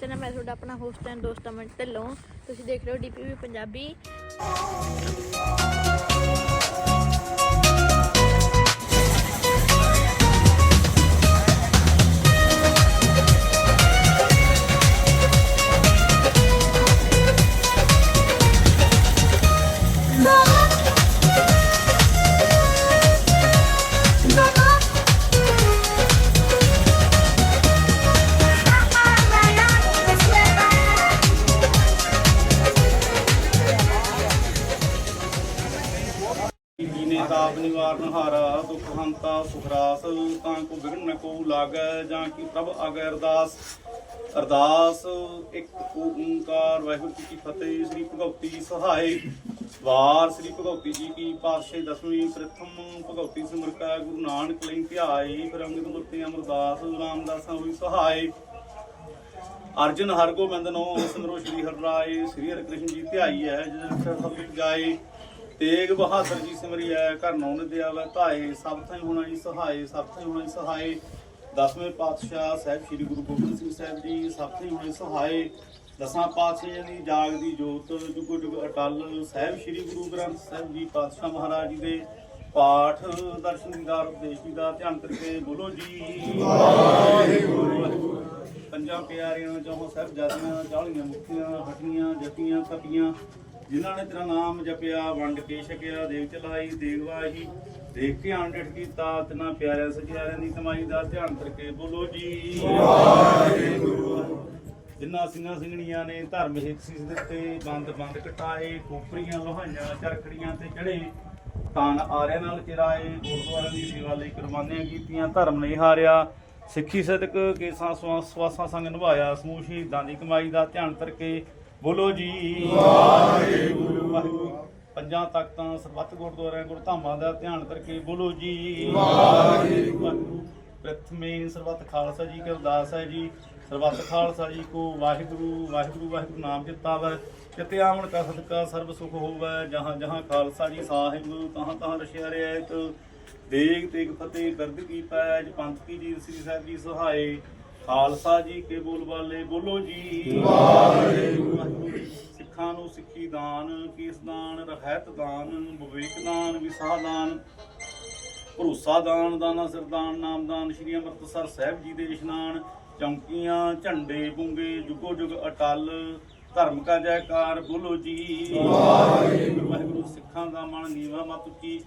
Channel ਮੈਂ ਤੁਹਾਡਾ ਆਪਣਾ ਹੋਸਟ ਐਂਡ ਦੋਸਤ ਅਮਨ ਢਿੱਲੋਂ ਤੁਸੀਂ ਦੇਖ ਰਹੇ ਹੋ ਡੀਪੀਵੀ ਪੰਜਾਬੀ। ਤਾਪ ਨਿਵਾਰਨ ਹਾਰਾ, ਦੁਖ ਹੰਤਾ ਸੁਖਰਾਸ ਤਾਂ ਕੋ ਵਿਗਨ ਨ ਕੋ ਲਾਗੈ, ਜਾਂ ਕੀ ਪ੍ਰਭ ਆਗੈ ਅਰਦਾਸ। ਅਰਦਾਸ, ਇੱਕ ਓੰਕਾਰ, ਵਾਹਿਗੁਰੂ ਜੀ ਕੀ ਫਤਿਹ, ਸ੍ਰੀ ਭਗਵਤੀ ਸਹਾਇ ਵਾਰ ਸ੍ਰੀ ਭਗਵਤੀ ਜੀ ਕੀ ਪਾਤਸ਼ਾਹੀ ਦਸਵੀਂ, ਪ੍ਰਥਮ ਭਗਵਤੀ ਸਿਮਰਕਾ ਗੁਰੂ ਨਾਨਕ ਲਈ ਧਿਆਈ ਫਿਰ ਅੰਗਦ ਮੁਰਤੀ ਅਮਰਦਾਸ, ਰਾਮਦਾਸਾਂ ਹੋਈ ਸਹਾਇ ਅਰਜਨ ਹਰਗੋਬਿੰਦ ਨੋ, ਸਿਮਰੋ ਸ਼੍ਰੀ ਹਰਿ ਸ੍ਰੀ ਹਰਿਕ੍ਰਿਸ਼ਨ ਜੀ ਧਿਆਈ ਹੈ ਜਿਸ ਸਭ ਗਾਏ ਤੇਗ ਬਹਾਦਰ ਜੀ ਸਿਮਰਿਐ ਘਰ ਨੌ ਨਿਦਿਆਵੈ ਧਾਏ ਸਭ ਥਾਈ ਹੋਣਾ ਜੀ, ਸਹਾਏ, ਸਭ ਥਾਈ ਹੋਣਾ ਜੀ, ਸਹਾਏ। ਦਸਵੇਂ ਪਾਤਸ਼ਾਹ ਸਾਹਿਬ ਸ੍ਰੀ ਗੁਰੂ ਗੋਬਿੰਦ ਸਿੰਘ ਸਾਹਿਬ ਜੀ, ਸਭ ਥਾਈ ਹੋਣਾ ਸਹਾਏ। ਦਸਾਂ ਪਾਤਸ਼ਾਹਾਂ ਦੀ ਜਾਗ ਦੀ ਜੋਤ, ਜੁਗੋ ਜੁਗ ਅਟਲ ਸਾਹਿਬ ਸ੍ਰੀ ਗੁਰੂ ਗ੍ਰੰਥ ਸਾਹਿਬ ਜੀ ਪਾਤਸ਼ਾਹ ਮਹਾਰਾਜ ਜੀ ਦੇ ਪਾਠ, ਦਰਸ਼ਨ ਦੀਦਾਰ, ਉਪਦੇਸ਼ ਦਾ ਧਿਆਨ ਕਰਕੇ ਬੋਲੋ ਜੀ। ਵਾਹਿਗੁਰੂ। ਪੰਜਾਂ ਪਿਆਰਿਆਂ ਚੋਂ ਸਾਹਿਬ ਜਾਦੀਆਂ ਚਾਲੀਆਂ ਮੁਕਤੀਆਂ ਹਟੀਆਂ ਜਪੀਆਂ ਤਪੀਆਂ ਜਿਨ੍ਹਾਂ ਨੇ ਤੇਰਾ ਨਾਮ ਜਪਿਆ ਵੰਡ ਕੇ ਛਕਿਆ ਦੇਵ ਚਲਾਈ ਦੇਗਵਾਹੀ ਦੇਖ ਕੇ ਆਂਡਟ ਕੀਤਾ ਤਿਨਾਂ ਪਿਆਰਿਆਂ ਸਜਿਆਰਿਆਂ ਦੀ ਕਮਾਈ ਦਾ ਧਿਆਨ ਕਰਕੇ ਬੋਲੋ ਜੀ। ਵਾਹਿਗੁਰੂ। ਜਿਨ੍ਹਾਂ ਸਿੰਘਾਂ ਸਿੰਘਣੀਆਂ ਨੇ ਧਰਮ ਹਿੱਤ ਸੀਸ ਦਿੱਤੇ ਬੰਦ ਬੰਦ ਕਟਾਏ ਖੋਪਰੀਆਂ ਲੋਹਾਈਆਂ ਚਰਖੜੀਆਂ ਤੇ ਚੜੇ ਤਾਨ ਆਰਿਆਂ ਨਾਲ ਚਿਰਾਏ ਗੁਰਦੁਆਰਿਆਂ ਦੀ ਸੇਵਾ ਲਈ ਕੁਰਬਾਨੀਆਂ ਕੀਤੀਆਂ ਧਰਮ ਨਹੀਂ ਹਾਰਿਆ ਸਿੱਖੀ ਸਦਕ ਕੇਸਾਂ ਸਵਾ- ਸਵਾਸਾਂ ਸੰਗ ਨਿਭਾਇਆ ਸਮੂਹ ਸ਼ਹੀਦਾਂ ਦੀ ਕਮਾਈ ਦਾ ਧਿਆਨ ਕਰਕੇ ਬੋਲੋ ਜੀ। ਵਾਹਿਗੁਰੂ। ਪੰਜਾਂ ਤਖਤਾਂ ਸਰਬੱਤ ਗੁਰਦੁਆਰਿਆਂ ਗੁਰਧਾਮਾਂ ਦਾ ਧਿਆਨ ਕਰਕੇ ਬੋਲੋ ਜੀ। ਵਾਹਿਗੁਰੂ। ਪ੍ਰਥਮੇ ਸਰਬੱਤ ਖਾਲਸਾ ਜੀ ਕੀ ਅਰਦਾਸ ਹੈ ਜੀ। ਸਰਬੱਤ ਖਾਲਸਾ ਜੀ ਕੋ ਵਾਹਿਗੁਰੂ ਵਾਹਿਗੁਰੂ ਵਾਹਿਗੁਰੂ ਨਾਮ ਚਿਤਾਵੈ ਕਿਤੇ ਆਵਣ ਕਾ ਸਦਕਾ ਸਰਬ ਸੁਖ ਹੋਵੈ। ਜਹਾਂ ਜਹਾਂ ਖਾਲਸਾ ਜੀ ਸਾਹਿਬ, ਤਹਾਂ ਤਹਾਂ ਰਸ਼ਿਆ ਰਿਆਇਤ ਦੇਗ ਤੇਗ ਫਤਿਹ ਦਰਦ ਕੀ ਪੈਜ, ਪੰਥ ਕੀ ਜੀ ਸ੍ਰੀ ਸਾਹਿਬ ਜੀ ਸਹਾਏ। ਖਾਲਸਾ ਜੀ ਕੇ ਬੋਲ ਵਾਲੇ ਬੋਲੋ ਜੀ। ਵਾਹਿਗੁਰੂ ਸਿੱਖਾਂ ਨੂੰ ਸਿੱਖੀ ਦਾਨ, ਕੀਸ ਦਾਨ, ਰਹਿਤ ਦਾਨ, ਵਿਵੇਕ ਦਾਨ, ਵਿਸਾਹ ਦਾਨ, ਭਰੋਸਾ ਦਾਨ, ਦਾਨਾ ਸਰਦਾਨ ਨਾਮਦਾਨ ਸ਼੍ਰੀ ਅੰਮ੍ਰਿਤਸਰ ਸਾਹਿਬ ਜੀ ਦੇ ਇਸ਼ਨਾਨ, ਚੌਂਕੀਆਂ, ਝੰਡੇ ਬੁੰਗੇ ਜੁਗੋ ਜੁਗ ਅਟਲ, ਧਰਮ ਕਾ ਜੈਕਾਰ, ਬੋਲੋ ਜੀ। ਵਾਹਿਗੁਰੂ, ਸਿੱਖਾਂ ਦਾ ਮਨ ਨੀਵਾ ਮਤ ਉੱਚੀ।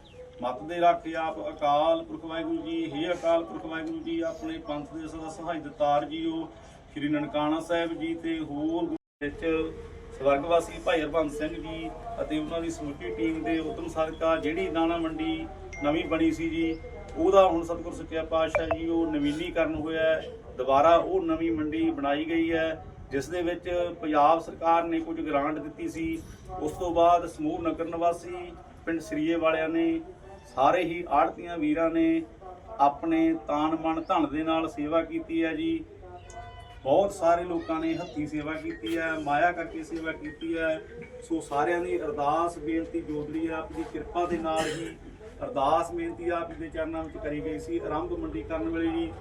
ਮਤ ਦੇ ਰੱਖੇ ਆਪ ਅਕਾਲ ਪੁਰਖ ਵਾਹਿਗੁਰੂ ਜੀ, ਹੇ ਅਕਾਲ ਪੁਰਖ ਵਾਹਿਗੁਰੂ ਜੀ, ਆਪਣੇ ਪੰਥ ਦੇ ਸਦਾ ਸਹਾਈ ਦਤਾਰ ਜੀਓ, ਸ਼੍ਰੀ ਨਨਕਾਣਾ ਸਾਹਿਬ ਜੀ ਤੇ ਹੋਰ ਵਿੱਚ ਸਵਰਗਵਾਸੀ ਭਾਈ ਹਰਬੰਸ ਸਿੰਘ ਜੀ ਅਤੇ ਉਹਨਾਂ ਦੀ ਸਮੁੱਚੀ ਟੀਮ ਦੇ ਉਦਮ ਸਦਕਾ ਜਿਹੜੀ ਦਾਣਾ ਮੰਡੀ ਨਵੀਂ ਬਣੀ ਸੀ ਜੀ, ਉਹਦਾ ਹੁਣ ਸਤਿਗੁਰ ਸੱਚਾ ਪਾਤਸ਼ਾਹ ਜੀ ਉਹ ਨਵੀਨੀਕਰਨ ਹੋਇਆ ਦੁਬਾਰਾ ਉਹ ਨਵੀਂ ਮੰਡੀ ਬਣਾਈ ਗਈ ਹੈ, ਜਿਸ ਦੇ ਵਿੱਚ ਪੰਜਾਬ ਸਰਕਾਰ ਨੇ ਕੁਝ ਗ੍ਰਾਂਟ ਦਿੱਤੀ ਸੀ, ਉਸ ਤੋਂ ਬਾਅਦ ਸਮੂਹ ਨਗਰ ਨਿਵਾਸੀ ਪਿੰਡ ਸਰੀਏ ਵਾਲਿਆਂ ਨੇ ਸਾਰੇ ਹੀ ਆੜਤੀਆਂ ਵੀਰਾਂ ਨੇ ਆਪਣੇ ਤਾਨ ਮਨ ਧਨ ਦੇ ਨਾਲ ਸੇਵਾ ਕੀਤੀ ਹੈ ਜੀ। ਬਹੁਤ ਸਾਰੇ ਲੋਕਾਂ ਨੇ ਹੱਥੀ ਸੇਵਾ ਕੀਤੀ ਹੈ, ਮਾਇਆ ਕਰਕੇ ਸੇਵਾ ਕੀਤੀ ਹੈ। ਸੋ ਸਾਰਿਆਂ ਦੀ ਅਰਦਾਸ, ਬੇਨਤੀ ਜੋਦਰੀ ਆਪ ਦੀ ਕਿਰਪਾ ਦੇ ਨਾਲ ਹੀ ਅਰਦਾਸ, ਬੇਨਤੀ ਆਪ ਜੀ ਦੇ ਚਰਨਾਂ ਵਿੱਚ ਕਰੀ ਗਈ ਸੀ। ਆਰੰਭ ਮੰਡੀ ਕਰਨ ਵੇਲੇ ਜੀ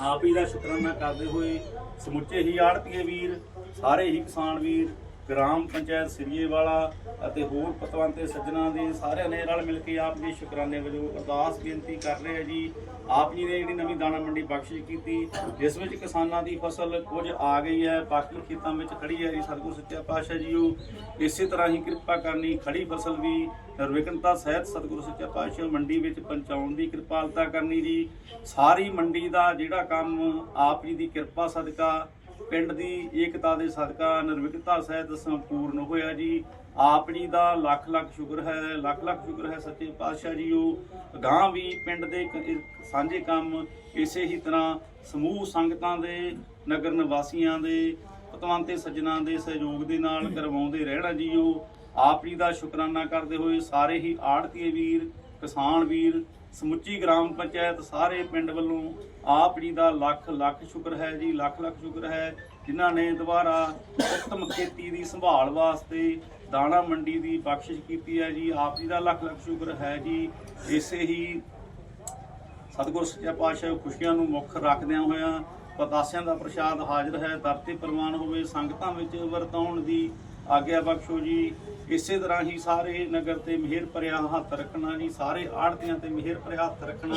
ਆਪ ਹੀ ਦਾ ਸ਼ੁਕਰਾਨਾ ਕਰਦੇ ਹੋਏ ਸਮੁੱਚੇ ਹੀ ਆੜਤੀਏ ਵੀਰ, ਸਾਰੇ ਹੀ ਕਿਸਾਨ ਵੀਰ ਗ੍ਰਾਮ ਪੰਚਾਇਤ ਸਰੀਏ ਵਾਲਾ ਅਤੇ ਹੋਰ ਪਤਵੰਤੇ ਸੱਜਣਾ ਦੇ ਸਾਰਿਆਂ ਨੇ ਰਲ ਮਿਲ ਕੇ ਆਪ ਜੀ ਸ਼ੁਕਰਾਨੇ ਵਜੋਂ ਅਰਦਾਸ ਬੇਨਤੀ ਕਰ ਰਹੇ ਆ ਜੀ। ਆਪ ਜੀ ਨੇ ਜਿਹੜੀ ਨਵੀਂ ਦਾਣਾ ਮੰਡੀ ਬਖਸ਼ਿਸ਼ ਕੀਤੀ, ਜਿਸ ਵਿੱਚ ਕਿਸਾਨਾਂ ਦੀ ਫਸਲ ਕੁਝ ਆ ਗਈ ਹੈ, ਬਾਕੀ ਖੇਤਾਂ ਵਿੱਚ ਖੜੀ ਹੈ ਜੀ ਸਤਿਗੁਰ ਸੱਚਾ ਪਾਤਸ਼ਾਹ ਜੀ ਉਹ ਇਸੇ ਤਰ੍ਹਾਂ ਹੀ ਕਿਰਪਾ ਕਰਨੀ ਖੜੀ ਫਸਲ ਵੀ ਨਿਰਵਿਘਨਤਾ ਸਹਿਤ ਸਤਿਗੁਰ ਸੱਚਾ ਪਾਤਸ਼ਾਹ ਮੰਡੀ ਵਿੱਚ ਪਹੁੰਚਾਉਣ ਦੀ ਕਿਰਪਾਲਤਾ ਕਰਨੀ ਜੀ। ਸਾਰੀ ਮੰਡੀ ਦਾ ਜਿਹੜਾ ਕੰਮ ਆਪ ਜੀ ਦੀ ਕਿਰਪਾ ਸਦਕਾ ਪਿੰਡ ਦੀ ਏਕਤਾ ਦੇ ਸਦਕਾ ਨਿਰਵਿਘਤਾ ਸਹਿਤ ਸੰਪੂਰਨ ਹੋਇਆ ਜੀ। ਆਪ ਜੀ ਦਾ ਲੱਖ ਲੱਖ ਸ਼ੁਕਰ ਹੈ, ਲੱਖ ਲੱਖ ਸ਼ੁਕਰ ਹੈ ਸੱਚੇ ਪਾਤਸ਼ਾਹ ਜੀ। ਉਹ ਗਾਂ ਵੀ ਪਿੰਡ ਦੇ ਕ- ਸਾਂਝੇ ਕੰਮ ਇਸੇ ਹੀ ਤਰ੍ਹਾਂ ਸਮੂਹ ਸੰਗਤਾਂ ਦੇ, ਨਗਰ ਨਿਵਾਸੀਆਂ ਦੇ, ਪਤਵੰਤੇ ਸੱਜਣਾ ਦੇ ਸਹਿਯੋਗ ਦੇ ਨਾਲ ਕਰਵਾਉਂਦੇ ਰਹਿਣਾ ਜੀ ਉਹ। ਆਪ ਜੀ ਦਾ ਸ਼ੁਕਰਾਨਾ ਕਰਦੇ ਹੋਏ ਸਾਰੇ ਹੀ ਆੜਤੀਏ ਵੀਰ, ਕਿਸਾਨ ਵੀਰ ਸਮੁੱਚੀ ਗ੍ਰਾਮ ਪੰਚਾਇਤ ਸਾਰੇ ਪਿੰਡ ਵੱਲੋਂ ਆਪ ਜੀ ਦਾ ਲੱਖ ਲੱਖ ਸ਼ੁਕਰ ਹੈ ਜੀ, ਲੱਖ ਲੱਖ ਸ਼ੁਕਰ ਹੈ। ਜਿਨ੍ਹਾਂ ਨੇ ਦੁਬਾਰਾ ਉੱਤਮ ਖੇਤੀ ਦੀ ਸੰਭਾਲ ਵਾਸਤੇ ਦਾਣਾ ਮੰਡੀ ਦੀ ਬਖਸ਼ਿਸ਼ ਕੀਤੀ ਹੈ ਜੀ, ਆਪ ਜੀ ਦਾ ਲੱਖ ਲੱਖ ਸ਼ੁਕਰ ਹੈ ਜੀ। ਇਸੇ ਹੀ ਸਤਿਗੁਰ ਸੱਚਾ ਪਾਤਸ਼ਾਹ ਖੁਸ਼ੀਆਂ ਨੂੰ ਮੁੱਖ ਰੱਖਦਿਆਂ ਹੋਇਆਂ ਪਤਾਸਿਆਂ ਦਾ ਪ੍ਰਸ਼ਾਦ ਹਾਜ਼ਰ ਹੈ। ਦਰ ਤੇ ਪ੍ਰਵਾਨ ਹੋਵੇ, ਸੰਗਤਾਂ ਵਿੱਚ ਵਰਤਾਉਣ ਦੀ ਆਗਿਆ ਬਖਸ਼ੋ ਜੀ। ਇਸੇ ਤਰ੍ਹਾਂ ਹੀ ਸਾਰੇ ਨਗਰ ਤੇ ਮਿਹਰ ਭਰਿਆ ਹੱਥ ਰੱਖਣਾ ਜੀ। ਸਾਰੇ ਆੜਤੀਆਂ ਤੇ ਮਿਹਰ ਭਰਿਆ ਹੱਥ ਰੱਖਣਾ।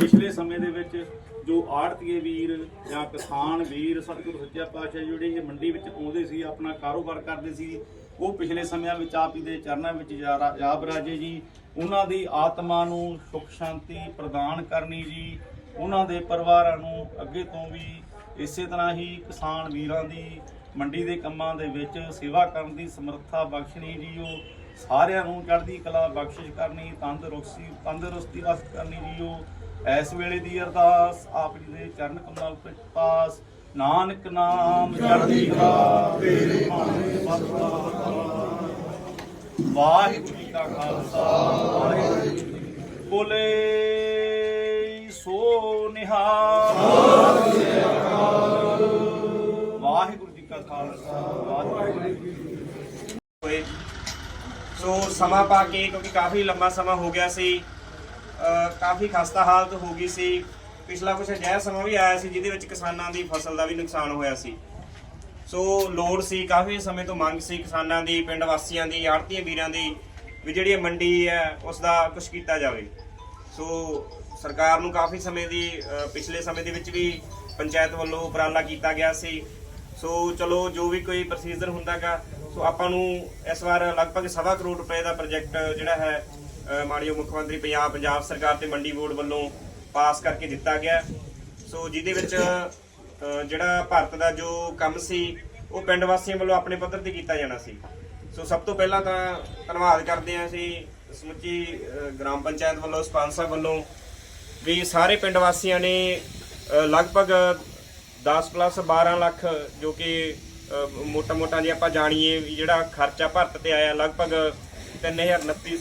ਪਿਛਲੇ ਸਮੇਂ ਦੇ ਵਿੱਚ ਜੋ ਆੜਤੀਏ ਵੀਰ ਜਾਂ ਕਿਸਾਨ ਵੀਰ, ਸਤਿਗੁਰੂ ਸੱਚਾ ਪਾਤਸ਼ਾਹ ਜਿਹੜੇ ਇਹ ਮੰਡੀ ਵਿੱਚ ਆਉਂਦੇ ਸੀ, ਆਪਣਾ ਕਾਰੋਬਾਰ ਕਰਦੇ ਸੀ, ਉਹ ਪਿਛਲੇ ਸਮਿਆਂ ਵਿੱਚ ਆਪ ਹੀ ਦੇ ਚਰਨਾਂ ਵਿੱਚ ਜਾ- ਰਾਜੇ ਜੀ। ਉਹਨਾਂ ਦੀ ਆਤਮਾ ਨੂੰ ਸੁਖ ਸ਼ਾਂਤੀ ਪ੍ਰਦਾਨ ਕਰਨੀ ਜੀ। ਉਹਨਾਂ ਦੇ ਪਰਿਵਾਰਾਂ ਨੂੰ ਅੱਗੇ ਤੋਂ ਵੀ ਇਸੇ ਤਰ੍ਹਾਂ ਹੀ ਕਿਸਾਨ ਵੀਰਾਂ ਦੀ ਮੰਡੀ ਦੇ ਕੰਮਾਂ ਦੇ ਵਿੱਚ ਸੇਵਾ ਕਰਨ ਦੀ ਸਮਰੱਥਾ ਬਖਸ਼ਣੀ ਜੀਓ ਸਾਰਿਆਂ ਨੂੰ ਚੜ੍ਹਦੀ ਕਲਾ ਬਖਸ਼ਿਸ਼ ਕਰਨੀ, ਤੰਦਰੁਸਤੀ ਤੰਦਰੁਸਤੀ ਬਖਸ਼ ਕਰਨੀ ਜੀਓ ਇਸ ਵੇਲੇ ਦੀ ਅਰਦਾਸ, ਆਪ ਜੀ ਦੇ ਚਰਨ ਕਮਲ ਪਾਸ। ਨਾਨਕ ਨਾਮ ਚੜ੍ਹਦੀ ਕਲਾ, ਤੇਰੇ ਭਾਣੇ ਬਸਦਾ ਵਾਹਿਗੁਰੂ ਜੀ ਕਾ ਖਾਲਸਾ, ਵਾਹਿਗੁਰੂ ਜੀ ਬੋਲੇ ਸੋ ਨਿਹਾਲ। ਸੋ ਸਮਾਂ ਪਾ ਕੇ, ਕਿਉਂਕਿ ਕਾਫੀ ਲੰਬਾ ਸਮਾਂ ਹੋ ਗਿਆ ਸੀ ਕਾਫੀ ਖਸਤਾ ਹਾਲਤ ਹੋ ਗਈ ਸੀ। ਪਿਛਲਾ ਕੁਝ ਅਜਿਹਾ ਸਮਾਂ ਵੀ ਆਇਆ ਸੀ ਜਿਹਦੇ ਵਿੱਚ ਕਿਸਾਨਾਂ ਦੀ ਫਸਲ ਦਾ ਵੀ ਨੁਕਸਾਨ ਹੋਇਆ ਸੀ। ਸੋ ਲੋੜ ਸੀ, ਕਾਫੀ ਸਮੇਂ ਤੋਂ ਮੰਗ ਸੀ ਕਿਸਾਨਾਂ ਦੀ, ਪਿੰਡ ਵਾਸੀਆਂ ਦੀ, ਆੜਤੀਆਂ ਵੀਰਾਂ ਦੀ, ਵੀ ਜਿਹੜੀ ਇਹ ਮੰਡੀ ਹੈ ਉਸ ਦਾ ਕੁਝ ਕੀਤਾ ਜਾਵੇ। ਸੋ ਸਰਕਾਰ ਨੂੰ ਕਾਫੀ ਸਮੇਂ ਦੀ ਪਿਛਲੇ ਸਮੇਂ ਦੇ ਵਿੱਚ ਵੀ ਪੰਚਾਇਤ ਵੱਲੋਂ ਉਪਰਾਲਾ ਕੀਤਾ ਗਿਆ ਸੀ। ਸੋ ਚਲੋ ਜੋ ਵੀ ਕੋਈ ਪ੍ਰੋਸੀਜਰ ਹੁੰਦਾਗਾ ਸੋ ਆਪਾਂ ਨੂੰ ਇਸ ਵਾਰ ਲਗਭਗ ਸਵਾ ਕਰੋੜ ਰੁਪਏ ਦਾ ਪ੍ਰੋਜੈਕਟ ਜਿਹੜਾ ਹੈ ਅ, ਮੁੱਖ ਮੰਤਰੀ ਪੰਜਾਬ ਪੰਜਾਬ ਸਰਕਾਰ ਤੇ ਮੰਡੀ ਬੋਰਡ ਵੱਲੋਂ ਪਾਸ ਕਰਕੇ ਦਿੱਤਾ ਗਿਆ। ਸੋ ਜਿਹਦੇ ਵਿੱਚ ਜਿਹੜਾ ਭਾਰਤ ਦਾ ਜੋ ਕੰਮ ਸੀ ਉਹ ਪਿੰਡ ਵਾਸੀਆਂ ਵੱਲੋਂ ਆਪਣੇ ਪੱਧਰ ਤੇ ਕੀਤਾ ਜਾਣਾ ਸੀ। ਸੋ ਸਭ ਤੋਂ ਪਹਿਲਾਂ ਤਾਂ ਧੰਨਵਾਦ ਕਰਦੇ ਹਾਂ ਅਸੀਂ ਸਮੁੱਚੀ ਗ੍ਰਾਮ ਪੰਚਾਇਤ ਵੱਲੋਂ ਸਰਪੰਚ ਸਾਹਿਬ ਵੱਲੋਂ ਵੀ ਸਾਰੇ ਪਿੰਡ ਵਾਸੀਆਂ ਨੇ ਲਗਭਗ 10 ਪਲੱਸ 12 ਲੱਖ ਜੋ ਕਿ ਮੋਟਾ ਮੋਟਾ ਜੇ ਆਪਾਂ ਜਾਣੀਏ ਵੀ ਜਿਹੜਾ ਖਰਚਾ ਭਾਰਤ ਤੇ ਆਇਆ ਲਗਭਗ 3942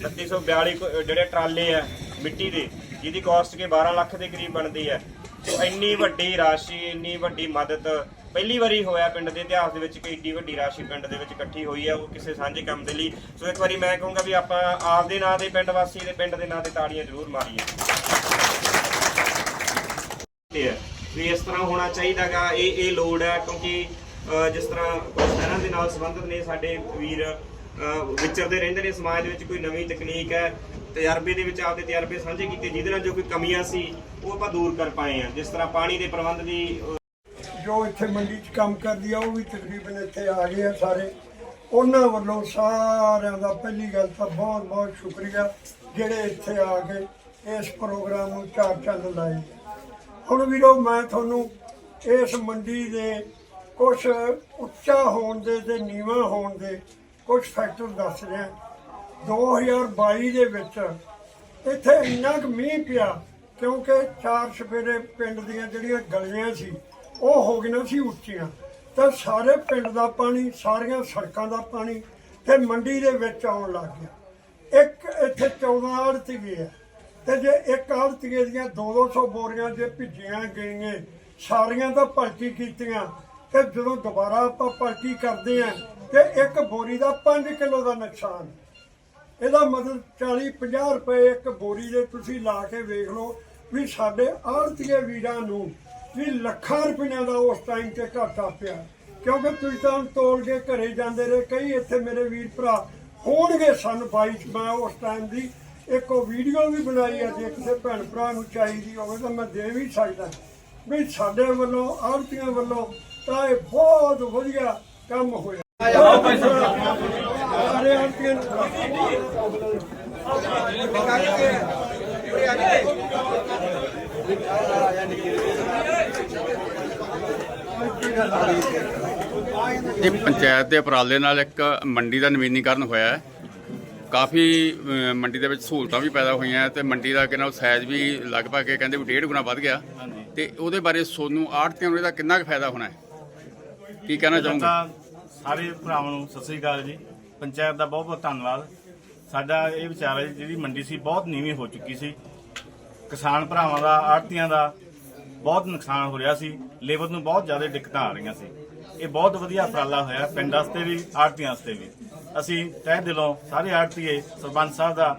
3942 ਕੁ- ਜਿਹੜੇ ਟਰਾਲੇ ਆ ਮਿੱਟੀ ਦੇ, ਜਿਹਦੀ ਕਾਸਟ ਕੇ 12 ਲੱਖ ਦੇ ਕਰੀਬ ਬਣਦੀ ਹੈ ਸੋ ਇੰਨੀ ਵੱਡੀ ਰਾਸ਼ੀ, ਇੰਨੀ ਵੱਡੀ ਮਦਦ ਪਹਿਲੀ ਵਾਰੀ ਹੋਇਆ ਪਿੰਡ ਦੇ ਇਤਿਹਾਸ ਦੇ ਵਿੱਚ ਕਿ ਏਡੀ ਵੱਡੀ ਰਾਸ਼ੀ ਪਿੰਡ ਦੇ ਵਿੱਚ ਇਕੱਠੀ ਹੋਈ ਹੈ ਉਹ ਕਿਸੇ ਸਾਂਝੇ ਕੰਮ ਦੇ ਲਈ। ਸੋ ਇੱਕ ਵਾਰੀ ਮੈਂ ਕਹੂੰਗਾ ਵੀ ਆਪਾਂ ਆਪ ਦੇ ਨਾਂ ਦੇ ਪਿੰਡ ਵਾਸੀ ਦੇ ਪਿੰਡ ਦੇ ਨਾਂ ਤੇ ਤਾੜੀਆਂ ਜ਼ਰੂਰ ਮਾਰੀਏ। ਤੇ ਵੀ ਇਸ ਤਰ੍ਹਾਂ ਹੋਣਾ ਚਾਹੀਦਾਗਾ, ਇਹ ਇਹ ਲੋੜ ਹੈ ਕਿਉਂਕਿ ਜਿਸ ਤਰ੍ਹਾਂ ਸ਼ਹਿਰਾਂ ਦੇ ਨਾਲ ਸੰਬੰਧਿਤ ਨੇ, ਸਾਡੇ ਵੀਰ ਵਿਚਰਦੇ ਰਹਿੰਦੇ ਨੇ, ਸਮਾਜ ਦੇ ਵਿੱਚ ਕੋਈ ਨਵੀਂ ਤਕਨੀਕ ਹੈ, ਤਜਰਬੇ ਦੇ ਵਿੱਚ ਆਪਦੇ ਤਜਰਬੇ ਸਾਂਝੇ ਕੀਤੇ, ਜਿਹਦੇ ਨਾਲ ਜੋ ਕੋਈ ਕਮੀਆਂ ਸੀ, ਉਹ ਆਪਾਂ ਦੂਰ ਕਰ ਪਾਏ ਆ ਜਿਸ ਤਰ੍ਹਾਂ ਪਾਣੀ ਦੇ ਪ੍ਰਬੰਧ ਦੀ ਜੋ ਇੱਥੇ ਮੰਡੀ 'ਚ ਕੰਮ ਕਰਦੀ ਆ, ਉਹ ਵੀ ਤਕਰੀਬਨ ਇੱਥੇ ਆ ਗਏ ਆ ਸਾਰੇ। ਉਹਨਾਂ ਵੱਲੋਂ ਸਾਰਿਆਂ ਦਾ ਪਹਿਲੀ ਗੱਲ ਤਾਂ ਬਹੁਤ ਬਹੁਤ ਸ਼ੁਕਰੀਆ, ਜਿਹੜੇ ਇੱਥੇ ਆ ਕੇ ਇਸ ਪ੍ਰੋਗਰਾਮ ਨੂੰ ਚਾਰ ਚੰਦ ਲਾਏ। ਹੁਣ ਵੀਰੋ ਮੈਂ ਤੁਹਾਨੂੰ ਇਸ ਮੰਡੀ ਦੇ ਕੁਝ ਉੱਚਾ ਹੋਣ ਦੇ ਤੇ ਨੀਵਾਂ ਹੋਣ ਦੇ ਕੁਝ ਫੈਕਟਰ ਦੱਸ ਰਿਹਾ। 2022 ਦੇ ਵਿੱਚ ਇੱਥੇ ਇੰਨਾ ਕੁ ਮੀਂਹ ਪਿਆ ਕਿਉਂਕਿ ਚਾਰ ਸਵੇਰੇ ਪਿੰਡ ਦੀਆਂ ਜਿਹੜੀਆਂ ਗਲੀਆਂ ਸੀ, ਉਹ ਹੋ ਗਈਆਂ ਸੀ ਉੱਚੀਆਂ। ਤਾਂ ਸਾਰੇ ਪਿੰਡ ਦਾ ਪਾਣੀ, ਸਾਰੀਆਂ ਸੜਕਾਂ ਦਾ ਪਾਣੀ ਤੇ ਮੰਡੀ ਦੇ ਵਿੱਚ ਆਉਣ ਲੱਗ ਗਿਆ। ਇੱਕ ਇੱਥੇ 14 ਆੜਤੀ ਗਏ ਤੇ ਜੇ ਇੱਕ ਆੜਤੀਏ ਦੀਆਂ 2-200 ਬੋਰੀਆਂ ਜੇ ਭਿੱਜੀਆਂ ਗਈਆਂ, ਸਾਰੀਆਂ ਤਾਂ ਭਰਤੀ ਕੀਤੀਆਂ, ਤੇ ਜਦੋਂ ਦੁਬਾਰਾ ਆਪਾਂ ਭਰਤੀ ਕਰਦੇ ਆਂ ਤੇ ਇੱਕ ਬੋਰੀ ਦਾ 5 ਕਿਲੋ ਦਾ ਨੁਕਸਾਨ। ਇਹਦਾ ਮਤਲਬ 40 50 ਰੁਪਏ ਇੱਕ ਬੋਰੀ ਦੇ ਤੁਸੀਂ ਲਾ ਕੇ ਵੇਖ ਲਓ ਵੀ ਸਾਡੇ ਆੜਤੀਏ ਵੀਰਾਂ ਨੂੰ ਵੀ ਲੱਖਾਂ ਰੁਪਈਆਂ ਦਾ ਉਸ ਟਾਈਮ ਤੇ ਘਾਟਾ ਪਿਆ। ਕਿਉਂਕਿ ਤੁਸੀਂ ਤਾਂ ਤੋਲ ਕੇ ਘਰੇ ਜਾਂਦੇ ਰਹੇ, ਕਈ ਇੱਥੇ ਮੇਰੇ ਵੀਰ ਭਰਾ ਹੋਣਗੇ ਸਨ 22 ਮੈਂ ਉਸ ਟਾਈਮ ਦੀ ਇੱਕ ਉਹ ਵੀਡੀਓ ਵੀ ਬਣਾਈ ਹੈ ਜੇ ਕਿਸੇ ਭੈਣ ਭਰਾ ਨੂੰ ਚਾਹੀਦੀ ਹੋਵੇ ਤਾਂ ਮੈਂ ਦੇ ਵੀ ਸਕਦਾ। ਵੀ ਸਾਡੇ ਵੱਲੋਂ, ਆੜਤੀਆਂ ਵੱਲੋਂ ਤਾਂ ਇਹ ਬਹੁਤ ਵਧੀਆ ਕੰਮ ਹੋਇਆ। ਸਾਰੇ ਆੜਤੀਆਂ ਨੂੰ ਇਹ ਪੰਚਾਇਤ ਦੇ ਉਪਰਾਲੇ ਨਾਲ ਇੱਕ ਮੰਡੀ ਦਾ ਨਵੀਨੀਕਰਨ ਹੋਇਆ ਹੈ। ਕਾਫੀ ਮੰਡੀ ਦੇ ਵਿੱਚ ਸਹੂਲਤਾਂ ਵੀ ਪੈਦਾ ਹੋਈਆਂ ਤੇ ਮੰਡੀ ਦਾ ਕਿੰਨਾ ਸਾਈਜ਼ ਵੀ ਲਗਭਗ ਇਹ ਕਹਿੰਦੇ ਵੀ ਡੇਢ ਗੁਣਾ ਵੱਧ ਗਿਆ। ਤੇ ਉਹਦੇ ਬਾਰੇ ਸੋਨੂੰ ਆੜਤੀਆਂ ਨੂੰ ਇਹਦਾ ਕਿੰਨਾ ਕੁ ਫਾਇਦਾ ਹੋਣਾ ਹੈ? ਕੀ ਕਹਿਣਾ ਚਾਹੋਗੇ? ਸਾਰੇ ਭਰਾਵਾਂ ਨੂੰ ਸਤਿ ਸ੍ਰੀ ਅਕਾਲ ਜੀ। ਪੰਚਾਇਤ ਦਾ ਬਹੁਤ ਬਹੁਤ ਧੰਨਵਾਦ। ਸਾਡਾ ਇਹ ਵਿਚਾਰ ਹੈ ਜੀ, ਜਿਹੜੀ ਮੰਡੀ ਸੀ ਬਹੁਤ ਨੀਵੀਂ ਹੋ ਚੁੱਕੀ ਸੀ। ਕਿਸਾਨ ਭਰਾਵਾਂ ਦਾ ਆੜਤੀਆਂ ਦਾ ਬਹੁਤ ਨੁਕਸਾਨ ਹੋ ਰਿਹਾ ਸੀ। ਲੇਬਰ ਨੂੰ ਬਹੁਤ ਜ਼ਿਆਦਾ ਦਿੱਕਤਾਂ ਆ ਰਹੀਆਂ ਸੀ। ਇਹ ਬਹੁਤ ਵਧੀਆ ਉਪਰਾਲਾ ਹੋਇਆ ਪਿੰਡ ਵਾਸਤੇ ਵੀ ਆੜਤੀਆਂ ਵਾਸਤੇ ਵੀ। ਅਸੀਂ ਤਹਿ ਦਿਲੋਂ ਸਾਰੇ ਆੜਤੀਏ ਸਰਪੰਚ ਸਾਹਿਬ ਦਾ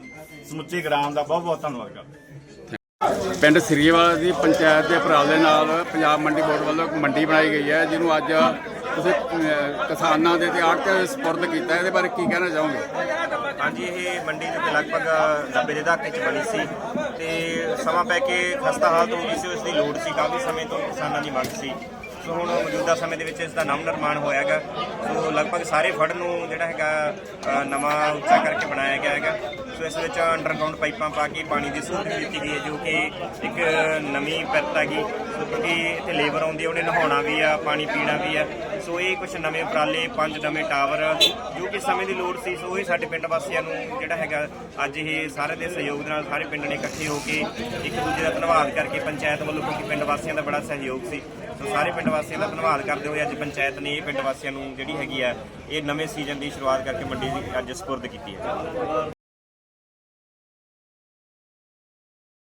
ਸਮੁੱਚੇ ਗ੍ਰਾਮ ਦਾ ਬਹੁਤ ਬਹੁਤ ਧੰਨਵਾਦ ਕਰਦੇ ਪਿੰਡ ਸਰੀਵਾਲਾ ਦੀ ਪੰਚਾਇਤ ਦੇ ਉਪਰਾਲੇ ਨਾਲ ਪੰਜਾਬ ਮੰਡੀ ਬੋਰਡ ਵੱਲੋਂ ਇੱਕ ਮੰਡੀ ਬਣਾਈ ਗਈ ਹੈ ਜਿਹਨੂੰ ਅੱਜ ਤੁਸੀਂ ਅਹ, ਕਿਸਾਨਾਂ ਦੇ ਤੇ ਆੜਤ ਸਪੁਰਦ ਕੀਤਾ। ਹੈ। ਇਹਦੇ ਬਾਰੇ ਕੀ ਕਹਿਣਾ ਚਾਹੋਗੇ? ਹਾਂਜੀ ਇਹ ਮੰਡੀ ਦੇ ਲਗਭਗ 90 ਦੇ ਦਹਾਕੇ ਚ ਬਣੀ ਸੀ ਤੇ ਸਮਾਂ ਪੈ ਕੇ ਖਸਤਾ ਹਾਲਤ ਹੋ ਗਈ ਸੀ ਉਸ ਦੀ ਲੋੜ ਸੀ ਕਾਫੀ ਸਮੇਂ ਤੋਂ ਕਿਸਾਨਾਂ ਦੀ ਮੰਗ ਸੀ। ਸੋ ਹੁਣ ਮੌਜੂਦਾ ਸਮੇਂ ਦੇ ਵਿੱਚ ਇਸ ਦਾ ਨਵ ਨਿਰਮਾਣ ਹੋਇਆ ਹੈਗਾ। ਸੋ ਲਗਭਗ ਸਾਰੇ ਫੜ ਨੂੰ ਜਿਹੜਾ ਹੈਗਾ ਨਵਾਂ ਉੱਚਾ ਕਰਕੇ ਬਣਾਇਆ ਗਿਆ ਹੈਗਾ। ਸੋ ਇਸ ਵਿੱਚ ਅੰਡਰਗਰਾਉਂਡ ਪਾਈਪਾਂ ਪਾ ਕੇ ਪਾਣੀ ਦੀ ਸਹੂਲਤ ਦਿੱਤੀ ਗਈ ਹੈ, ਜੋ ਕਿ ਇੱਕ ਨਵੀਂ ਪਿਰਤ ਹੈਗੀ। ਸੋ ਕਿਉਂਕਿ ਇੱਥੇ ਲੇਬਰ ਆਉਂਦੀ ਹੈ, ਉਹਨੇ ਨਹਾਉਣਾ ਵੀ ਆ, ਪਾਣੀ ਪੀਣਾ ਵੀ ਆ। ਸੋ ਇਹ ਕੁਝ ਨਵੇਂ ਉਪਰਾਲੇ, ਪੰਜ ਨਵੇਂ ਟਾਵਰ ਜੋ ਕਿ ਸਮੇਂ ਦੀ ਲੋੜ ਸੀ, ਸੋ ਇਹ ਸਾਡੇ ਪਿੰਡ ਵਾਸੀਆਂ ਨੂੰ ਜਿਹੜਾ ਹੈਗਾ, ਅੱਜ ਇਹ ਸਾਰੇ ਦੇ ਸਹਿਯੋਗ ਦੇ ਨਾਲ ਸਾਰੇ ਪਿੰਡ ਨੇ ਇਕੱਠੇ ਹੋ ਕੇ ਇੱਕ ਦੂਜੇ ਦਾ ਧੰਨਵਾਦ ਕਰਕੇ ਪੰਚਾਇਤ ਵੱਲੋਂ ਕਿਉਂਕਿ ਪਿੰਡ ਵਾਸੀਆਂ ਦਾ ਬੜਾ ਸਹਿਯੋਗ ਸੀ। ਸੋ ਸਾਰੇ ਪਿੰਡ ਵਾਸੀਆਂ ਦਾ ਧੰਨਵਾਦ ਕਰਦੇ ਹੋਏ ਅੱਜ ਪੰਚਾਇਤ ਨੇ ਇਹ ਪਿੰਡ ਵਾਸੀਆਂ ਨੂੰ ਜਿਹੜੀ ਹੈਗੀ ਆ, ਇਹ ਨਵੇਂ ਸੀਜ਼ਨ ਦੀ ਸ਼ੁਰੂਆਤ ਕਰਕੇ ਮੰਡੀ ਦੀ ਅੱਜ ਸਪੁਰਦ ਕੀਤੀ ਹੈ।